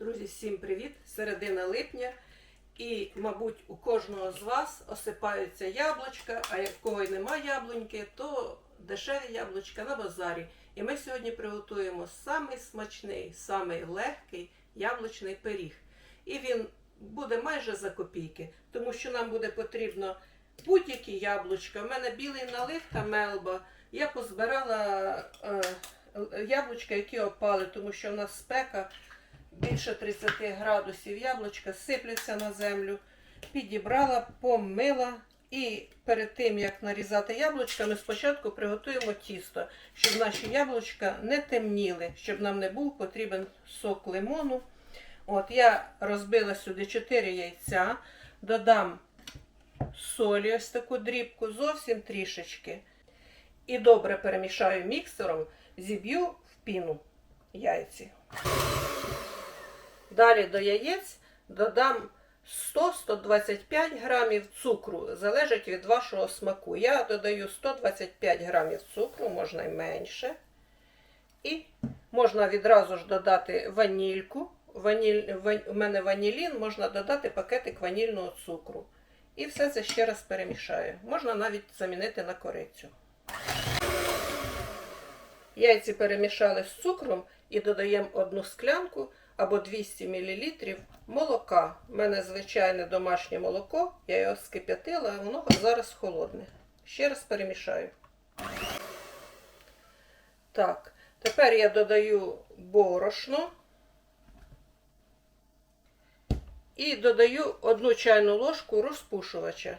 Друзі, всім привіт! Середина липня. І, мабуть, у кожного з вас осипаються яблучка, а як в кого й нема яблуньки, то дешеві яблучка на базарі. І ми сьогодні приготуємо самий смачний, самий легкий яблучний пиріг. І він буде майже за копійки, тому що нам буде потрібно будь-які яблучка. У мене білий налив та мелба. Я позбирала е, яблучка, які опали, тому що в нас спека більше 30 градусів яблучка сипляться на землю. Підібрала, помила. І перед тим, як нарізати яблучка, ми спочатку приготуємо тісто, щоб наші яблучка не темніли, щоб нам не був потрібен сок лимону. От Я розбила сюди 4 яйця, додам солі, ось таку дрібку, зовсім трішечки. І добре перемішаю міксером, зіб'ю в піну яйці. Далі до яєць додам 100-125 грамів цукру, залежить від вашого смаку. Я додаю 125 грамів цукру, можна й менше. І можна відразу ж додати ванільку. Ваніль, ван, у мене ванілін, можна додати пакетик ванільного цукру. І все це ще раз перемішаю. Можна навіть замінити на корицю. Яйці перемішали з цукром і додаємо одну склянку або 200 мл молока. У мене звичайне домашнє молоко, я його скип'ятила, воно зараз холодне. Ще раз перемішаю. Так, тепер я додаю борошно і додаю одну чайну ложку розпушувача.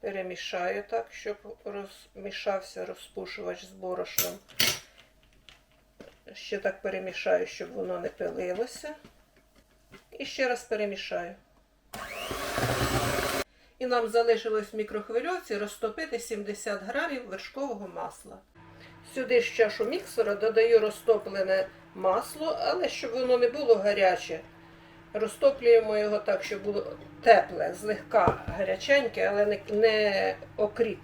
Перемішаю так, щоб розмішався розпушувач з борошном. Ще так перемішаю, щоб воно не пилилося. І ще раз перемішаю. І нам залишилось в мікрохвильовці розтопити 70 грамів вершкового масла. Сюди ж чашу міксера додаю розтоплене масло, але щоб воно не було гаряче. Розтоплюємо його так, щоб було тепле, злегка гаряченьке, але не, окріп.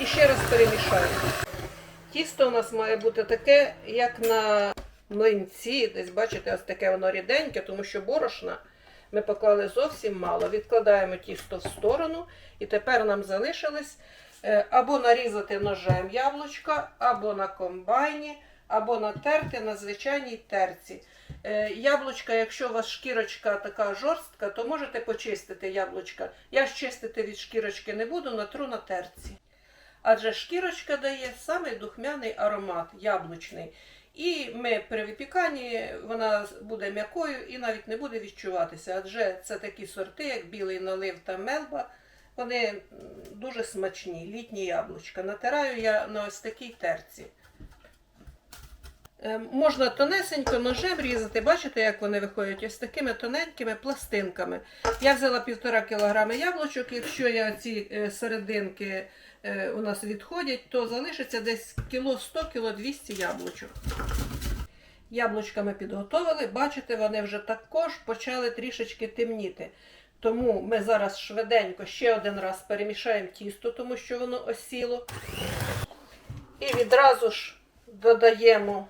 І ще раз перемішаємо. Тісто у нас має бути таке, як на млинці. Десь, бачите, ось таке воно ріденьке, тому що борошна ми поклали зовсім мало. Відкладаємо тісто в сторону, і тепер нам залишилось або нарізати ножем яблучка, або на комбайні, або натерти на звичайній терці. Яблучка, якщо у вас шкірочка така жорстка, то можете почистити яблучка. Я ж чистити від шкірочки не буду, натру на терці. Адже шкірочка дає саме духмяний аромат яблучний. І ми при випіканні вона буде м'якою і навіть не буде відчуватися. Адже це такі сорти, як білий налив та мелба. Вони дуже смачні, літні яблучка. Натираю я на ось такій терці. Можна тонесенько ножем різати, бачите, як вони виходять ось такими тоненькими пластинками. Я взяла півтора кілограми яблучок, якщо я ці серединки у нас відходять, то залишиться десь кіло 100 кіло 200 яблучок. Яблучка ми підготовили, бачите, вони вже також почали трішечки темніти. Тому ми зараз швиденько ще один раз перемішаємо тісто, тому що воно осіло. І відразу ж додаємо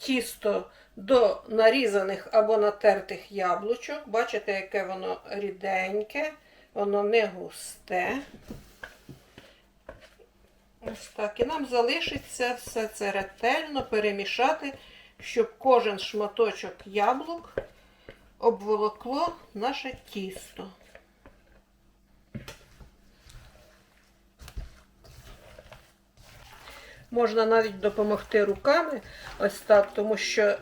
тісто до нарізаних або натертих яблучок. Бачите, яке воно ріденьке, воно не густе. Ось так. І нам залишиться все це ретельно перемішати, щоб кожен шматочок яблук обволокло наше тісто. Можна навіть допомогти руками, ось так, тому що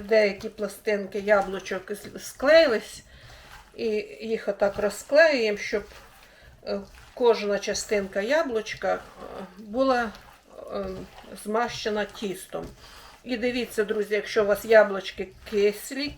деякі пластинки яблучок склеїлись, і їх отак розклеюємо, щоб кожна частинка яблучка була змащена тістом. І дивіться, друзі, якщо у вас яблучки кислі,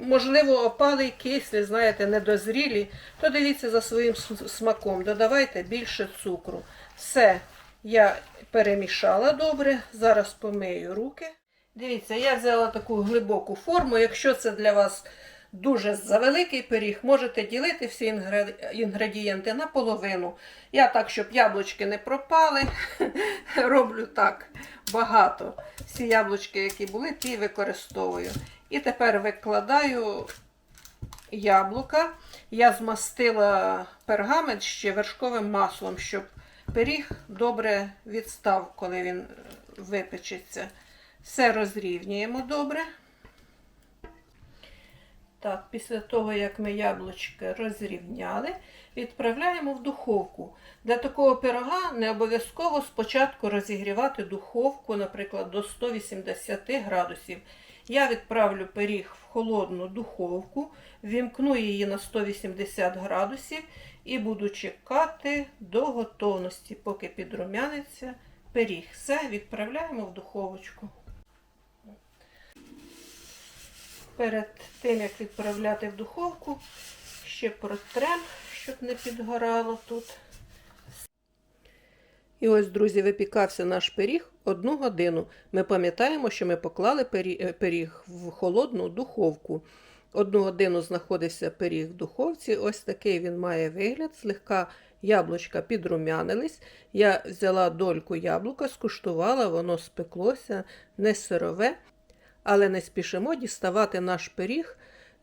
можливо, опали кислі, знаєте, недозрілі, то дивіться за своїм смаком, додавайте більше цукру. Все, я перемішала добре, зараз помию руки. Дивіться, я взяла таку глибоку форму. Якщо це для вас дуже завеликий пиріг, можете ділити всі інгредієнти на половину. Я так, щоб яблучки не пропали, роблю так багато. Всі яблучки, які були, ті використовую. І тепер викладаю яблука. Я змастила пергамент ще вершковим маслом, щоб пиріг добре відстав, коли він е, випечеться. Все розрівнюємо добре. Так, після того, як ми яблучки розрівняли, відправляємо в духовку. Для такого пирога не обов'язково спочатку розігрівати духовку, наприклад, до 180 градусів. Я відправлю пиріг в холодну духовку, вімкну її на 180 градусів і буду чекати до готовності, поки підрумяниться пиріг. Все, відправляємо в духовочку. Перед тим, як відправляти в духовку, ще протрем, щоб не підгорало тут. І ось, друзі, випікався наш пиріг одну годину. Ми пам'ятаємо, що ми поклали е, пиріг в холодну духовку. Одну годину знаходився пиріг в духовці. Ось такий він має вигляд. Злегка яблучка підрумянились. Я взяла дольку яблука, скуштувала, воно спеклося, не сирове. Але не спішимо діставати наш пиріг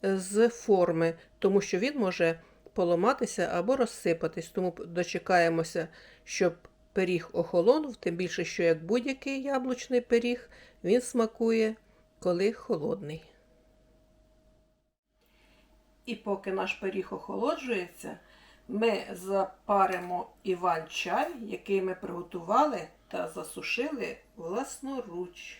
е, з форми, тому що він може поламатися або розсипатись. Тому дочекаємося, щоб пиріг охолонув, тим більше, що як будь-який яблучний пиріг, він смакує, коли холодний. І поки наш пиріг охолоджується, ми запаримо іван-чай, який ми приготували та засушили власноруч.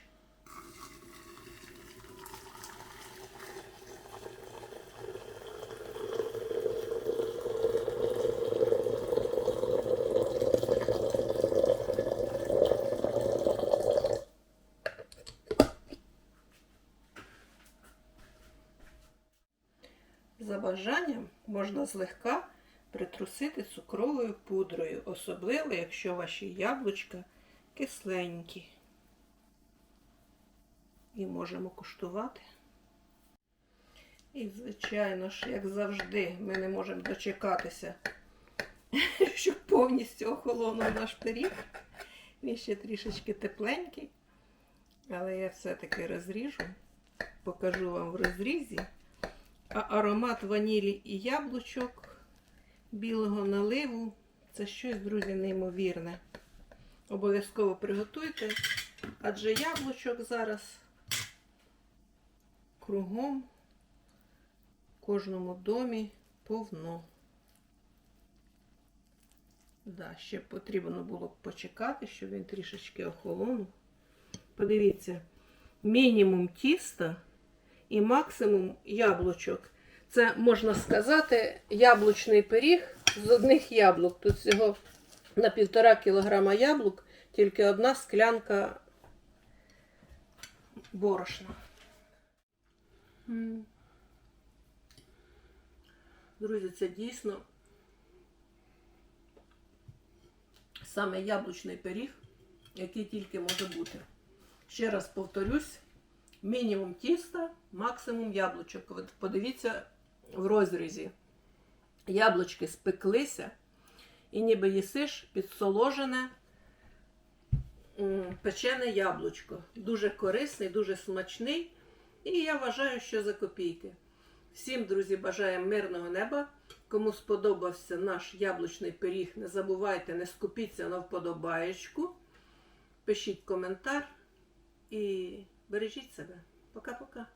За бажанням можна злегка притрусити цукровою пудрою, особливо, якщо ваші яблучка кисленькі. І можемо куштувати. І, звичайно ж, як завжди, ми не можемо дочекатися, щоб повністю охолонув наш пиріг. Він ще трішечки тепленький, але я все-таки розріжу, покажу вам в розрізі. А аромат ванілі і яблучок, білого наливу це щось, друзі, неймовірне. Обов'язково приготуйте, адже яблучок зараз кругом в кожному домі повно. Да, ще потрібно було б почекати, щоб він трішечки охолонув. Подивіться, мінімум тіста і максимум яблучок. Це, можна сказати, яблучний пиріг з одних яблук. Тут всього на півтора кілограма яблук, тільки одна склянка борошна. Друзі, це дійсно саме яблучний пиріг, який тільки може бути. Ще раз повторюсь, мінімум тіста, максимум яблучок. От подивіться в розрізі. Яблучки спеклися, і ніби їсиш підсоложене печене яблучко. Дуже корисний, дуже смачний. І я вважаю, що за копійки. Всім, друзі, бажаємо мирного неба. Кому сподобався наш яблучний пиріг, не забувайте, не скупіться на вподобаєчку. Пишіть коментар і бережіть себе. Пока-пока.